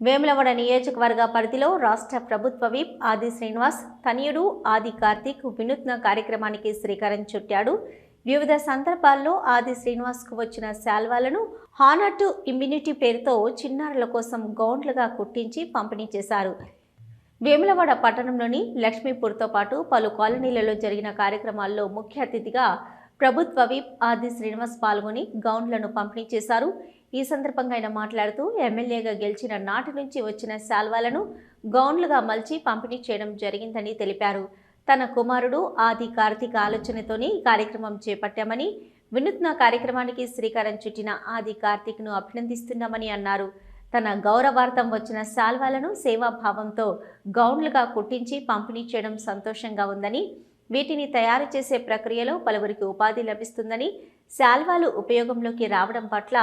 వేములవాడ నియోజకవర్గ పరిధిలో రాష్ట్ర ప్రభుత్వ విప్ ఆది శ్రీనివాస్ తనయుడు ఆది కార్తీక్ వినూత్న కార్యక్రమానికి శ్రీకారం చుట్టాడు. వివిధ సందర్భాల్లో ఆది శ్రీనివాస్కు వచ్చిన శాల్వాలను హానర్ టు ఇమ్యూనిటీ పేరుతో చిన్నారుల కోసం గౌండ్లుగా కుట్టించి పంపిణీ చేశారు. వేములవాడ పట్టణంలోని లక్ష్మీపూర్తో పాటు పలు కాలనీలలో జరిగిన కార్యక్రమాల్లో ముఖ్య అతిథిగా ప్రభుత్వ విప్ ఆది శ్రీనివాస్ పాల్గొని గౌన్లను పంపిణీ చేశారు. ఈ సందర్భంగా ఆయన మాట్లాడుతూ ఎమ్మెల్యేగా గెలిచిన నాటి నుంచి వచ్చిన శాల్వాలను గౌన్లుగా మలిచి పంపిణీ చేయడం జరిగిందని తెలిపారు. తన కుమారుడు ఆది కార్తీక ఆలోచనతోనే ఈ కార్యక్రమం చేపట్టామని వినూత్న కార్యక్రమానికి శ్రీకారం చుట్టిన ఆది కార్తీక్ను అభినందిస్తున్నామని అన్నారు. తన గౌరవార్థం వచ్చిన శాల్వాలను సేవాభావంతో గౌన్లుగా కుట్టించి పంపిణీ చేయడం సంతోషంగా ఉందని వీటిని తయారు చేసే ప్రక్రియలో పలువురికి ఉపాధి లభిస్తుందని శాల్వాలు ఉపయోగంలోకి రావడం పట్ల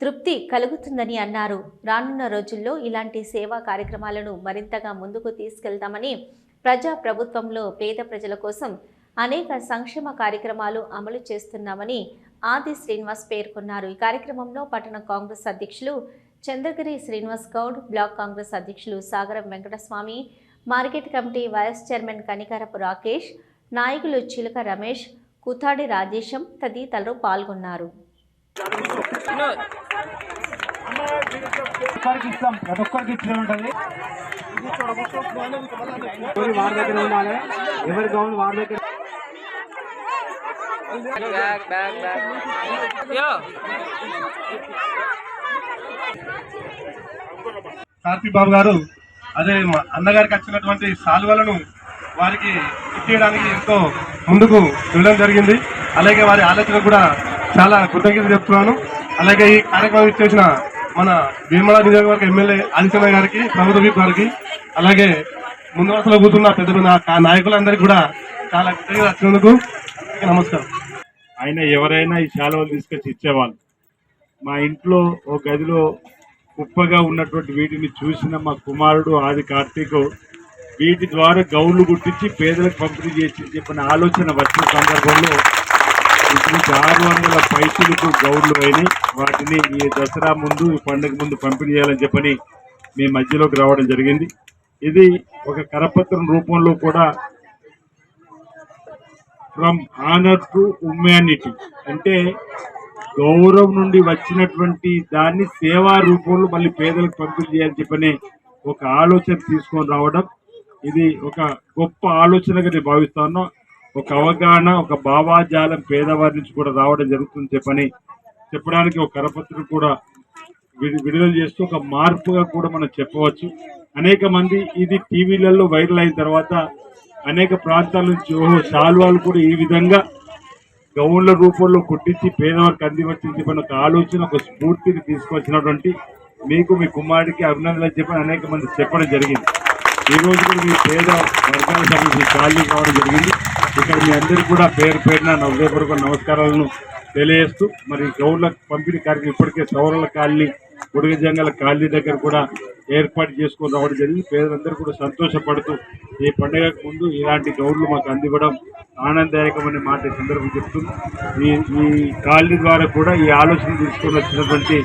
తృప్తి కలుగుతుందని అన్నారు. రానున్న రోజుల్లో ఇలాంటి సేవా కార్యక్రమాలను మరింతగా ముందుకు తీసుకెళ్తామని ప్రజా ప్రభుత్వంలో పేద ప్రజల కోసం అనేక సంక్షేమ కార్యక్రమాలు అమలు చేస్తున్నామని ఆది శ్రీనివాస్ పేర్కొన్నారు. ఈ కార్యక్రమంలో పట్టణ కాంగ్రెస్ అధ్యక్షులు చంద్రగిరి శ్రీనివాస్ గౌడ్ బ్లాక్ కాంగ్రెస్ అధ్యక్షులు Sagaram Venkataswamy market committee vice chairman Kanikarapu Rakesh నాయకులు చిలక రమేష్ కుతాడి రాజేశం తదితరులు పాల్గొన్నారు. ఒక్కరికి బాబు గారు అదే మా అన్నగారికి వచ్చినటువంటి సాల్వలను వారికి ఇచ్చేయడానికి ఎంతో ముందుకు వెళ్ళడం జరిగింది. అలాగే వారి ఆలోచన కూడా చాలా కృతజ్ఞత చెప్తున్నాను. అలాగే ఈ కార్యక్రమం ఇచ్చేసిన మన భీమల నియోజకవర్గ ఎమ్మెల్యే ఆదిత్యనాథ్ గారికి ప్రభుత్వ వీప్ గారికి అలాగే ముందు వరుసలో కూతున్న పెద్ద పెద్ద నాయకులందరికీ కూడా చాలా కృతజ్ఞత వచ్చినందుకు నమస్కారం. ఆయన ఎవరైనా ఈ శాలువలు తీసుకొచ్చి ఇచ్చేవాళ్ళు. మా ఇంట్లో ఒక గదిలో కుప్పగా ఉన్నటువంటి వీటిని చూసిన మా కుమారుడు ఆది కార్తీక్ వీటి ద్వారా గౌళ్ళు గుర్తించి పేదలకు పంపిణీ చేసి చెప్పిన ఆలోచన వచ్చిన సందర్భంలో ఇప్పుడు ఆరు వందల పైసలకు గౌళ్ళు అయినాయి. వాటిని ఈ దసరా ముందు ఈ పండుగ ముందు పంపిణీ చేయాలని చెప్పని మీ మధ్యలోకి రావడం జరిగింది. ఇది ఒక కరపత్రం రూపంలో కూడా ఫ్రమ్ ఆనర్ టు హ్యుమానిటీ అంటే గౌరవం నుండి వచ్చినటువంటి దాన్ని సేవా రూపంలో మళ్ళీ పేదలకు పంపిణీ చేయాలని చెప్పని ఒక ఆలోచన తీసుకొని రావడం ఇది ఒక గొప్ప ఆలోచనగా నేను భావిస్తాను. ఒక అవగాహన ఒక భావాజాలం పేదవారి నుంచి కూడా రావడం జరుగుతుంది చెప్పని చెప్పడానికి ఒక కరపత్రం కూడా విడుదల చేస్తూ ఒక మార్పుగా కూడా మనం చెప్పవచ్చు. అనేక మంది ఇది టీవీలలో వైరల్ అయిన తర్వాత అనేక ప్రాంతాల నుంచి ఓహో శాల్వాలు కూడా ఈ విధంగా గౌన్ల రూపంలో కుట్టించి పేదవారికి అందివచ్చింది చెప్పిన ఒక ఆలోచన ఒక స్ఫూర్తిని తీసుకొచ్చినటువంటి మీకు మీ కుమారుడికి అభినందనలు చెప్పని అనేక మంది చెప్పడం జరిగింది. ఈ రోజు కూడా మీ పేద వర్గాల సంబంధించి ఖాళీ కావడం జరిగింది. ఇక్కడ మీ అందరికీ కూడా పేరు పేరున నా హృదయపూర్వక నమస్కారాలను తెలియజేస్తూ మరి గౌడ్ల పంపిణీ కార్యక్రమం ఇప్పటికే సౌరల కాలనీ ఉడగజంగల కాలనీ దగ్గర కూడా ఏర్పాటు చేసుకొని రావడం జరిగింది. పేదలందరూ కూడా సంతోషపడుతూ ఈ పండుగకు ముందు ఇలాంటి గౌడ్లు మాకు అందివ్వడం ఆనందదాయకమనే మాట ఈ సందర్భం చెప్తుంది ఈ ఈ కాలనీ ద్వారా కూడా ఈ ఆలోచన తీసుకొని వచ్చినటువంటి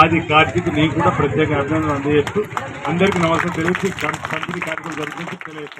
ఆది కార్తీక్ నీకు కూడా ప్రత్యేక అభినందనలు అందజేస్తూ అందరికీ నమస్కారం తెలియజేస్తూ కార్యక్రమం జరుగుతుంది. తెలియజేస్తాను